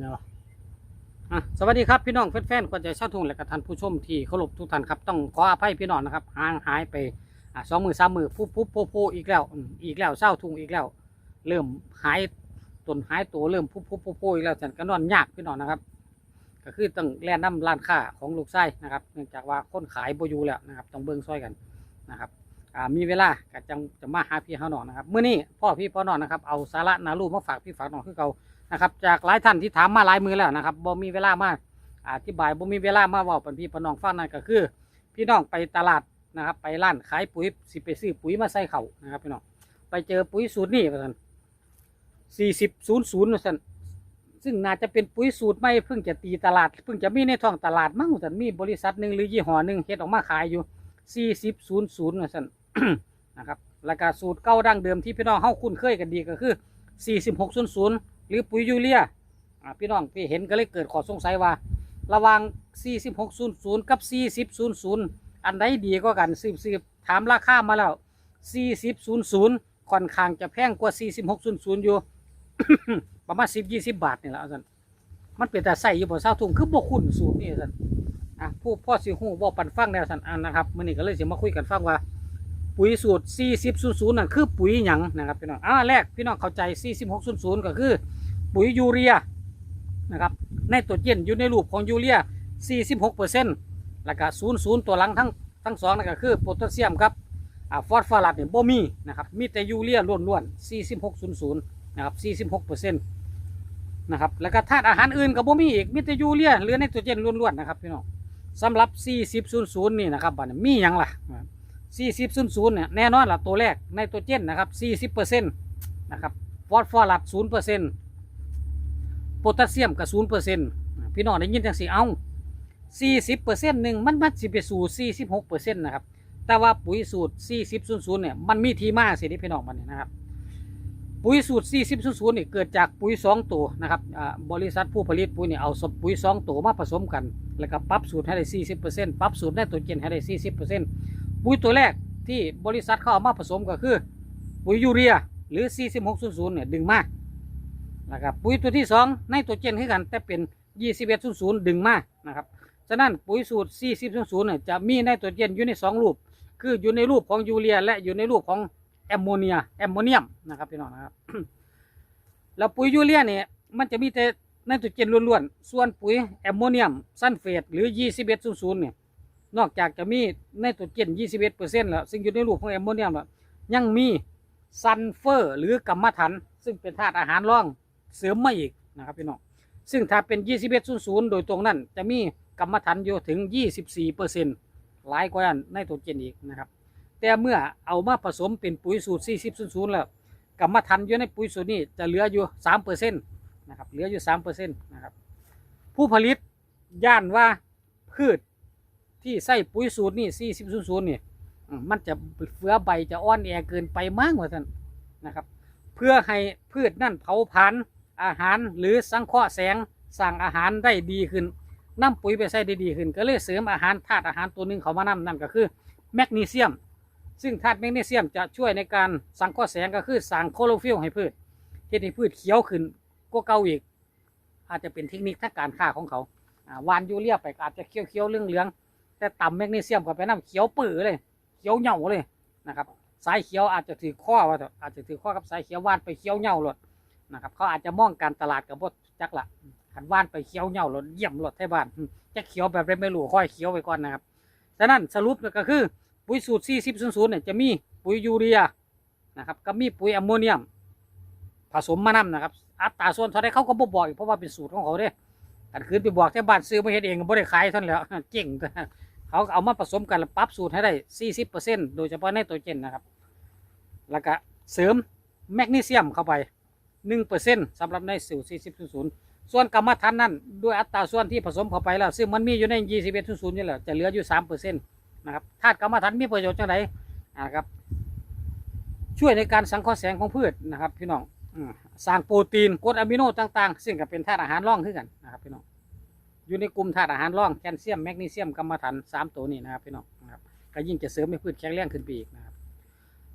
เนาะอะสวัสดีครับพี่น้องแฟนๆกวนใจชาทุ่งและก็ท่านผู้ชมที่เคารพทุกท่านครับต้องขออภัยพี่น้องนะครับห่างหายไปอะสองมือสามมือฟุบฟุบโพโพอีกแล้วอืมอีกแล้วเศร้าทุ่งอีกแล้ว เริ่มหายตนหายตัวเริ่มฟุบฟุบโพโพอีกแล้วจันก็นอนยากพี่น้องนะครับ ก็คือต้องแล่นน้ำร้านค้าของลูกไส้นะครับเนื่องจากว่าคนขายโบอยูแล้วนะครับต้องเบิ่งซอยกันนะครับอ่ามีเวลาก็จังจะมาหาพี่เขาหนองนะครับเมื่อนี้พ่อพี่พ่อน้องนะครับเอาสาระนารูมาฝากพี่ฝากน้องคือเก่า นะครับ จากหลายท่านที่ถามมาหลายมือแล้วนะครับบ่มีเวลามาอธิบายบ่มีเวลามาเว่าเป็นพี่พ่น้องฟังนั่นก็คือ พี่น้องไปตลาดนะครับ ไปร้านขายปุ๋ยสิไปซื้อปุ๋ยมาใส่เขานะครับพี่น้องไปเจอปุ๋ยสูตรนี่ประสันสี่สิบศูนย์ศูนย์ประสันซึ่งน่าจะเป็นปุ๋ยสูตรไม่เพิ่งจะตีตลาด เพิ่งจะมีในท้องตลาดมั้งแต่มีบริษัทหนึ่งหรือยี่ห้อหนึ่งเฮ็ดออกมาขายอยู่สี่สิบศูนย์ศูนย์ประสันนะครับแล้วก็สูตรเก่าดั้งเดิมที่พี่น้องเฮาคุ้นเคยกันดีก็คือ4600หกศ รือปุ๋ยยูเรียพี่น้องที่เห็นก็เลยเกิดข้อสงสัยว่า ระว่าง4600 กับ 4000 อันใดดีกว่ากันสืบสืบถามราคามาแล้ว 4000 ค่อนข้างจะแพงกว่า 4600 อยู่ ประมาณ 10-20 บาทนี่แหละเอาซั่นมันเป็นแต่ใส่อยู่บ่เศร้าทุ่งคือบ่คุ้นสูตรนี่ซั่นอะผู้พ่อสิฮู้บ่ปันฟังแนวซั่นอันนะครับมื้อนี้ก็เลยสิมาคุยกันฟังว่า ปุ๋ยสูตร 4000นั่นคือปุ๋ยหยังนะครับพี่น้องอ่าแรกพี่น้องเข้าใจ 4600 ก็คือ ปุ๋ยยูเรียนะครับในตัวเจนอยู่ในรูปของยูเรีย 46%แล้วก็00ตัวหลังทั้งทั้งสองนั่นก็คือโพแทสเซียมครับอฟอสฟอรัสเนี่ยบ่มีนะครับมีแต่ยูเรียล้วนๆ4600นะครับ46%นะครับแล้วก็ธาตุอาหารอื่นก็บ่มีอีกมีแต่ยูเรียเหลือในตัวเจนล้วนๆนะครับพี่น้องสำหรับ 4000 นี่นะครับบัดนี้มีหยังล่ะ 4000 เนี่ยแน่นอนล่ะตัวแรกไนโตรเจนนะครับ 40%นะครับฟอสฟอรัส0% โพแทสเซียมก็0%พี่น้องได้ยินจังสิเอา40%หนึ่งมันมันสิไปสู่46%นต์นะครับ แต่ว่าปุ๋ยสูตร4000เนี่ยมันมีทีมาสิที่พี่น้องมันเนี่ยนะครับ ปุ๋ยสูตร4000เนี่ยเกิดจากปุ๋ย2ตัวนะครับบริษัทผู้ผลิตปุ๋ยเนี่ยเอาสปุ๋ย2ตัวมาผสมกัน แล้วก็ปรับสูตรให้ได้40%ปรับสูตรไนโตรเจนให้ได้40%ปุ๋ยตัวแรกที่บริษัทเขาเอามาผสมก็คือ ปุ๋ยยูเรียหรือ 4600เนี่ยดึงมา นะครับปุ๋ยตัวที่2ในตัวเจนขึ้กันแต่เป็น 2100 ดึงมานะครับฉะนั้นปุ๋ยสูตร 4000เนี่ยจะมีในตัวเจนอยู่ใน2รูป คืออยู่ในรูปของยูเรีย และอยู่ในรูปของแอมโมเนียแอมโมเนียมนะครับพี่น้องนะครับแล้วปุ๋ยยูเรียเนี่ยมันจะมีแต่ไนโตรเจนล้วนๆ ส่วนปุ๋ยแอมโมเนียมซัลเฟตหรือ 2100 เนี่ย นอกจากจะมีไนโตรเจน 21%แล้ว ซึ่งอยู่ในรูปของแอมโมเนียมแล้ว ยังมีซัลเฟอร์หรือกัมมันถันซึ่งเป็นธาตุอาหารรอง เสริมมาอีกนะครับพี่น้องซึ่งถ้าเป็น 2100 โดยตรงนั้น จะมีกัมมันถันอยู่ถึง 24%หลายกว่านั้นไนโตรเจนอีกนะครับ แต่เมื่อเอามาผสมเป็นปุ๋ยสูตร 4000 แล้วกัมมันถันอยู่ในปุ๋ยสูตรนี้จะเหลืออยู่ 3%นะครับเหลืออยู่ 3%นะครับผู้ผลิตย่านว่าพืชที่ใส่ปุ๋ยสูตรนี่ 4000 นี่อืมมันจะเฟือใบจะอ่อนแอเกินไปมากกว่าท่านนะครับ เพื่อให้พืชนั่นเผาผลาญ อาหารหรือสังเคราะห์แสงสั่งอาหารได้ดีขึ้นนำปุ๋ยไปใส่ได้ดีขึ้น ก็เลยเสริมอาหารธาตุอาหารตัวหนึ่งเขามานำนั่นก็คือแมกนีเซียม ซึ่งธาตุแมกนีเซียมจะช่วยในการสังเคราะห์แสงก็คือสั่งโคโลฟิลให้พืชเฮ็ดให้พืชเขียวขึ้นก็เก่าอีก อาจจะเป็นเทคนิคทางการค้าของเขาวานยูเรียไปอาจจะเขียวๆเหลืองๆแต่ต่ำแมกนีเซียมกับไปน้ำเขียวปื้อเลยเขียวเหน่าเลยนะครับสายเขียวอาจจะถือข้อว่าเถอะอาจจะถือข้อกับสายเขียววานไปเขียวเหน่าหลด นะครับเขาอาจจะมองการตลาดกับบดจักละขันว่านไปเขียวเหน่าหลดเยี่ยมหลดไทยบ้านจะเขียวแบบไรไม่รู้ค่อยเขียวไปก่อนนะครับฉะนั้นสรุปก็คือปุ๋ยสูตร 4000เนี่ยจะมีปุ๋ยยูเรียนะครับก็มีปุ๋ยแอมโมเนียม ผสมมานำนะครับ อัตราส่วนเท่าไรเขาก็บ่บอกอีกเพราะว่าเป็นสูตรของเขาเด้อันคืนไปบอกที่บ้านซื้อมาเฮ็ดเองก็บ่ได้ขายท่านแล้วเจ๋งเขาเอามาผสมกันแล้วปรับสูตรให้ได้ 40%โดยเฉพาะในตัวเจนนะครับ แล้วก็เสริมแมกนีเซียมเข้าไป 1%สำหรับในสูตร4000 ส่วนกรรมฐานนั้นด้วยอัตราส่วนที่ผสมเข้าไปแล้ว ซึ่งมันมีอยู่ใน 2100นี่แหละจะเหลืออยู่ 3%นะครับธาตุกรรมฐานมีประโยชน์จังไดนะครับช่วยในการสังเคราะห์แสงของพืชนะครับพี่น้องสร้างโปรตีนกรดอะมิโนต่างๆ ซึ่งก็เป็นธาตุอาหารร่องขึ้นกันนะครับพี่น้องอยู่ในกลุ่มธาตุอาหารร่องแคลเซียมแมกนีเซียมกัมมันถันสามตัวนี้นะครับพี่น้องนะครับก็ยิ่งจะเสริมให้พืชแข็งแรงขึ้นไปอีกนะครับ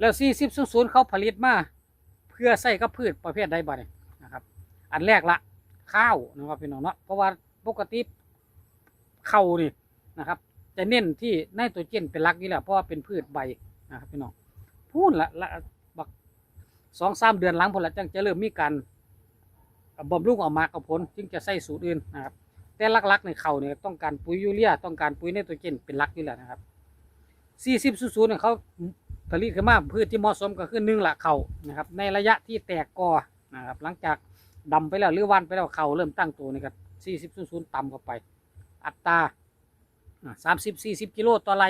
แล้วซีซิบศูนย์เขาผลิตมา พื่อใส่กับพืชประเภทใดบ้างนะครับ อันแรกละข้าวนะครับพี่น้องเนาะเพราะว่าปกติเข้านี่นะครับจะเน้นที่ไนโตรเจนเป็นลักนี่แหละเพราะว่าเป็นพืชใบนะครับพี่น้องพูนละละบักสองสามเดือนหลังพอละจังจะเริ่มมีการบำรุงออกมากเอาผลจึงจะใส่สูตรอื่นนะครับ แต่ลักๆในเขาเนี่ยต้องการปุ๋ยยูเรียต้องการปุ๋ยไนโตรเจนเป็นลักนี่แหละนะครับ40ศูนย์เนี่ยเขา ผลิตขึ้นมาพืชที่เหมาะสมก็คือหนึ่งละเขานะครับในระยะที่แตกกอนะครับหลังจากดำไปแล้วหรือวันไปแล้วเขาเริ่มตั้งตัวนี่ครับ40ศูนย์ต่ำเข้าไป อัตราสามสิบสี่สิบกิโลต่อไร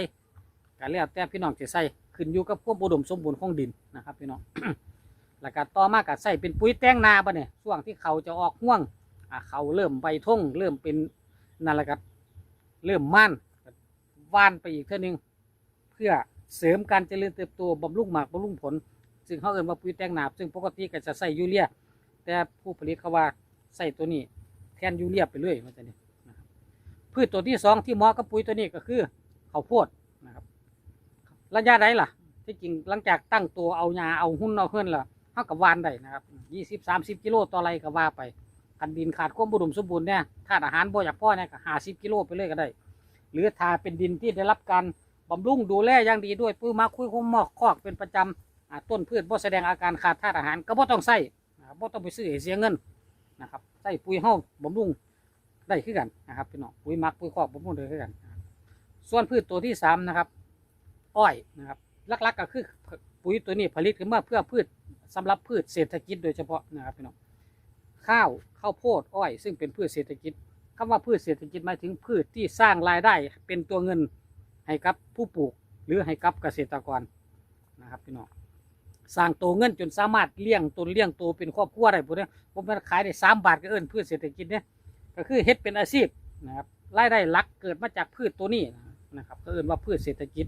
ก็แล้วแต่พี่น้องจะใส่ขึ้นอยู่กับความอุดมสมบูรณ์ของดินนะครับพี่น้องแล้วก็ต่อมาก็ใส่เป็นปุ๋ยแตงนาบ่เนี่ยช่วงที่เขาจะออกห่วงเขาเริ่มใบท่งเริ่มเป็นนั่นแหละครับเริ่มม่านวานไปอีกเท่านึงเพื่อ เสริมการเจริญเติบโตบำรุงหมากบำรุงผล ซึ่งเขาเอ่นว่าปุ๋ยแตงหนาบ ซึ่งปกติก็จะใส่ยูเรีย แต่ผู้ผลิตเขาว่าใส่ตัวนี้แทนยูเรียไปเลยมันจะนี่พืชตัวที่สองที่เหมาะกับปุ๋ยตัวนี้ก็คือข้าวโพดนะครับระยะใดล่ะ ที่จริงหลังจากตั้งตัวเอาหญ้าเอาหุ้นเอาเฮือนล้วเขากับวานได้นะครับยี่สิบสามสิบกิโลต่อไรก็ว่าไปคันดินขาดความบุดมสมบูรณ์เนี่ยธาตุอาหารบ่อยากพ่อเนี่ยก็ห้าสิบกิโลไปเลยก็ได้ หรือถ้าเป็นดินที่ได้รับการ บำรุงดูแลอย่างดีด้วยปุ๋ยมักคุยคุ้มหมอกคอกเป็นประจำต้นพืชบ่แสดงอาการขาดธาตุอาหาร ก็บ่ต้องใส่บ่ต้องไปซื้อเสียเงินนะครับใส่ปุ๋ยเฮาบำรุงได้คือกันนะครับพี่น้องปุ๋ยมักปุ๋ยคอกบำรุงได้คือกัน ส่วนพืชตัวที่สามนะครับอ้อยนะครับลักๆก็คือปุ๋ยตัวนี้ผลิตขึ้นมาเพื่อพืชสำหรับพืชเศรษฐกิจโดยเฉพาะนะครับพี่น้องข้าวข้าวโพดอ้อย ซึ่งเป็นพืชเศรษฐกิจคำว่าพืชเศรษฐกิจหมายถึงพืชที่สร้างรายได้เป็นตัวเงิน ให้กับผู้ปลูกหรือให้กับเกษตรกรนะครับพี่น้องสร้างโตเงินจนสามารถเลี้ยงตนเลี้ยงโตเป็นครอบครัวได้พวกนี้ผมมันขายได้สามบาทก็เอิ้นพืชเศรษฐกิจเนี่ยก็คือเฮ็ดเป็นอาชีพนะครับรายได้หลักเกิดมาจากพืชตัวนี้นะครับก็เอิ้นว่าพืชเศรษฐกิจ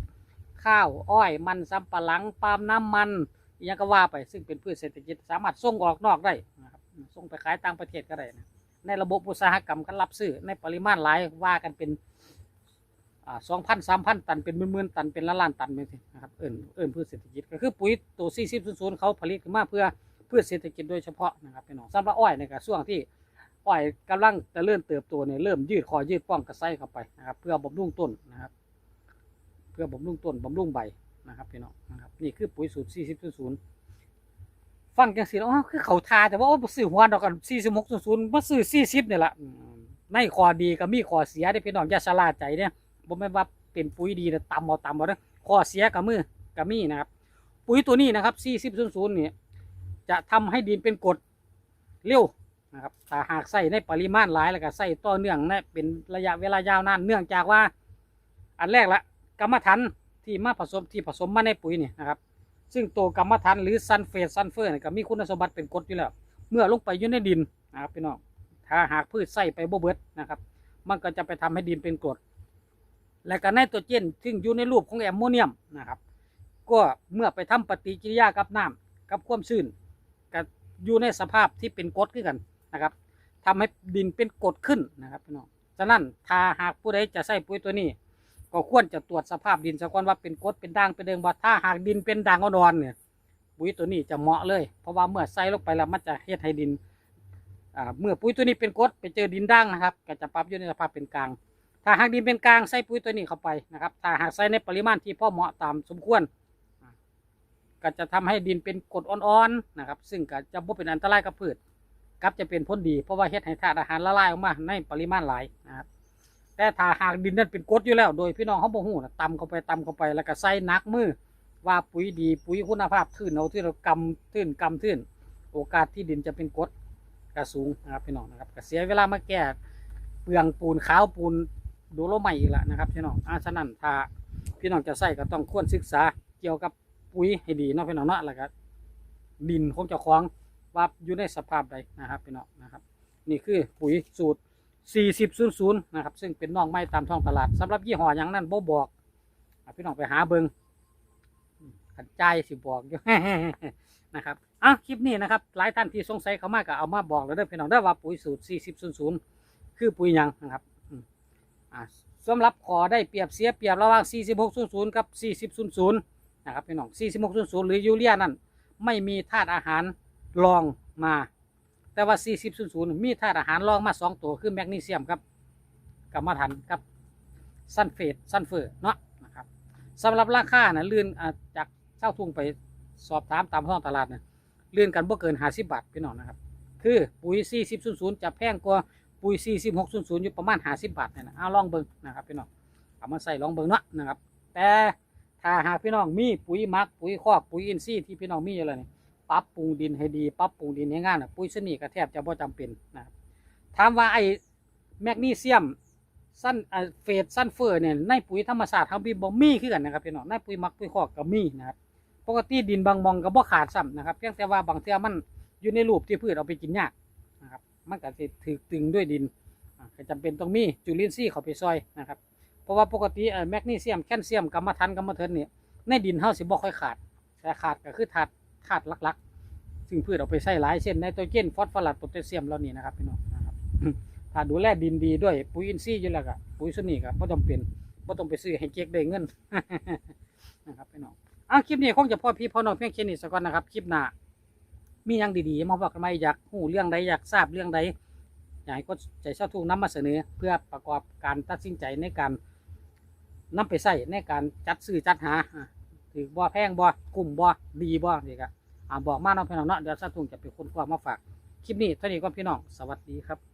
ข้าวอ้อยมันสำปะหลังปาล์มน้ำมันอหยังก็ว่าไปซึ่งเป็นพืชเศรษฐกิจสามารถส่งออกนอกได้นะครับส่งไปขายต่างประเทศก็ได้นะในระบบอุตสาหกรรมก็รับซื้อในปริมาณหลายว่ากันเป็น สองพันสามพันตันเป็นหมื่นๆตันเป็นล้านล้านๆตันไปนะครับเอิ่นเอิ่นพืชเศรษฐกิจก็คือปุ๋ยตัวซีซีศูนย์เขาผลิตขึ้นมาเพื่อพืชเศรษฐกิจโดยเฉพาะนะครับพี่น้องสำหรับอ้อยในกระช่วงที่อ้อยกำลังจะเริ่มเติบโตเนี่ยเริ่มยืดคอยืดป้องกระไส้เข้าไปนะครับ เพื่อบำรุงต้นนะครับ เพื่อบำรุงต้นบำรุงใบนะครับพี่น้องนะครับนี่คือปุ๋ยสูตร40 0ฟังจังสิอ๋อคือเขาทาแต่ว่าโอ้บ่ซื้อหัวดอกกัน46 0มาซื้อ40เนี่ยละอืมในข้อดีก็มีข้อเสียได้พี่น้องอย่าชะล่าใจเนี่ย บ่แม่นว่าเป็นปุ๋ยดีนะตำเอาตำเอาเด้อข้อเสียก็มือก็มีนะครับ ปุ๋ยตัวนี้นะครับ40 0เนี่ยจะทำให้ดินเป็นกรดเร็วนะครับถ้าหากใส่ในปริมาณหลายแล้วก็ใส่ต่อเนื่องในเป็นระยะเวลายาวนานเนื่องจากว่า อันแรกละกรรมฐานที่มาผสมที่ผสมมาในปุ๋ยเนี่ยนะครับซึ่งตัวกรรมฐานหรือซันเฟสซันเฟอร์เนี่ยก็มีคุณสมบัติเป็นกรดอยู่แล้ว เมื่อลงไปอยู่ในดินนะครับพี่น้องถ้าหากพืชใส่ไปบ่เบิดนะครับ มันก็จะไปทำให้ดินเป็นกรด และก็ไนโตรเจนซึ่งอยู่ในรูปของแอมโมเนียมนะครับก็เมื่อไปทำปฏิกิริยากับน้ำกับความชื้นก็อยู่ในสภาพที่เป็นกรดขึ้นกันนะครับทำให้ดินเป็นกรดขึ้นนะครับพี่น้องฉะนั้นถ้าหากผู้ใดจะใส่ปุ๋ยตัวนี้ ก็ควรจะตรวจสภาพดินซะก่อนว่าเป็นกรดเป็นด่างเป็นเดิมว่าถ้าหากดินเป็นด่างอ่อนเนี่ยปุ๋ยตัวนี้จะเหมาะเลย เพราะว่าเมื่อใส่ลงไปแล้วมันจะเฮ็ดให้ดินเมื่อปุ๋ยตัวนี้เป็นกรดไปเจอดินด่างนะครับ ก็จะปรับอยู่ในสภาพเป็นกลาง ถ้าหากดินเป็นกลางใส่ปุ๋ยตัวนี้เข้าไปนะครับถ้าหากใส่ในปริมาณที่พอเหมาะตามสมควร ก็จะทำให้ดินเป็นกรดอ่อนๆนะครับ ซึ่งก็จะบ่เป็นอันตรายกับพืชกับจะเป็นผลดีเพราะว่าเฮ็ดให้ธาตุอาหารละลายออกมาในปริมาณหลายนะครับแต่ถ้าหากดินนั้นเป็นกรดอยู่แล้ว โดยพี่น้องเขาบ่ฮู้นะตำเข้าไปตำเข้าไปแล้วก็ใส่นักมือว่าปุ๋ยดีปุ๋ยคุณภาพทื่นเอาที่เรากำทื่นกำทื่น โอกาสที่ดินจะเป็นกรดก็สูงนะครับพี่น้องนะครับก็เสียเวลามาแก้เปลืองปูนขาวปูน ดโลไมต์อีกแล้วนะครับพี่น้องอาฉะนั้นถ้าพี่น้องจะใส่ก็ต้องควรศึกษาเกี่ยวกับปุ๋ยให้ดีเนาะพี่น้องเนาะแล้วก็ดินของเจ้าของว่าอยู่ในสภาพใดนะครับพี่น้องนะครับ นี่คือปุ๋ยสูตร 4000นะครับซึ่งเป็นน้องไม้ตามท้องตลาดสำหรับยี่ห้ออย่างนั้นบ่บอกพี่น้องไปหาเบิงขันใจสิบอกอยู่นะครับอะคลิปนี้นะครับหลายท่านที่สงสัยเขามากก็เอามาบอกแล้วเด้อพี่น้องได้อว่าปุ๋ยสูตร 4000คือปุ๋ยยังนะครับ อืมอะสำหรับขอได้เปรียบเสียเปรียบระหว่าง 4600 กับ 4000 นะครับพี่น้อง 4600 หรือยูเรียนั่นไม่มีธาตุอาหารรองมา แต่ว่า 4000 มีธาตุอาหารรองมา 2 ตัวคือแมกนีเซียมครับกรรมฐานครับซันเฟตซันเฟอร์เนาะนะครับสำหรับราคานะลื่นอ่าจากเช่าทุ่งไปสอบถามตามท้องตลาดเนี่ยลื่นกันบ่เกิน 50 บาทพี่น้องนะครับ คือปุ๋ย 4000 จะแพงกว่า ปุ๋ย4600อยู่ประมาณ50บาทเนี่ยนะเอาลองเบิ่งนะครับพี่น้องเอามาใส่ลองเบิ่งเนาะนะครับ แต่ถ้าหากพี่น้องมีปุ๋ยมักปุ๋ยคอกปุ๋ยอินทรีย์ที่พี่น้องมีอยู่แล้วนี่ปรับปรุงดินให้ดีปรับปรุงดินให้งามน่ะปุ๋ยชนิดก็แทบจะบ่จำเป็นนะครับถามว่าไอ้แมกนีเซียมสั้นเฟสสั้นเฟอร์เนี่ยในปุ๋ยธรรมชาสติเขามีบ่มีคือกันนะครับพี่น้องในปุ๋ยมักปุ๋ยคอกก็มีนะครับปกติดินบางมองก็บ่ขาดซ้ำนะครับเพียงแต่ว่าบางเทื่อมันอยู่ในรูปที่พืชเอาไปกินยากนะครับ มันก็สิถูกตึงด้วยดินอ่าก็จำเป็นต้องมีจุลินทรีย์เข้าไปซอยนะครับเพราะว่าปกติแมกนีเซียมแคลเซียมกัมมันถันกัมมันเทินเนี่ยในดินเฮาสิบ่ค่อยขาดแต่ขาดก็คือธาตุธาตุหลักๆ ซึ่งพืชเอาไปใส่หลายเช่นไนโตรเจนฟอสฟอรัสโพแทสเซียมเหล่านี้นะครับพี่น้องนะครับถ้าดูแลดินดีด้วยปุ๋ยอินทรีย์อยู่แล้วก็ปุ๋ยชนิดก็บ่ต้องเป็นบ่ต้องไปซื้อให้เจ๊กได้เงินนะครับพี่น้องอะคลิปนี้คงจะพ่อพี่พอน้องเพียงแค่นี้สักก่อนนะครับคลิปหน้า มีอย่างดีๆมาบอกกันไหมอยากหูเรื่องใดอยากทราบเรื่องใดอยากให้ก็ใจเช่าทุกนำมาเสนอ เพื่อประกอบการตัดสินใจในการนำไปใส่ในการจัดซื้อจัดหาถือบ่แพงบ่กลุ่มบ่ดีบ่นี่ก็อ่าบอกมาน้องพี่น้องเนาะเดี๋ยวสักทุ่งจะเป็นคนกว่ามาฝากคลิปนี้เท่านี้ก็พี่น้องสวัสดีครับ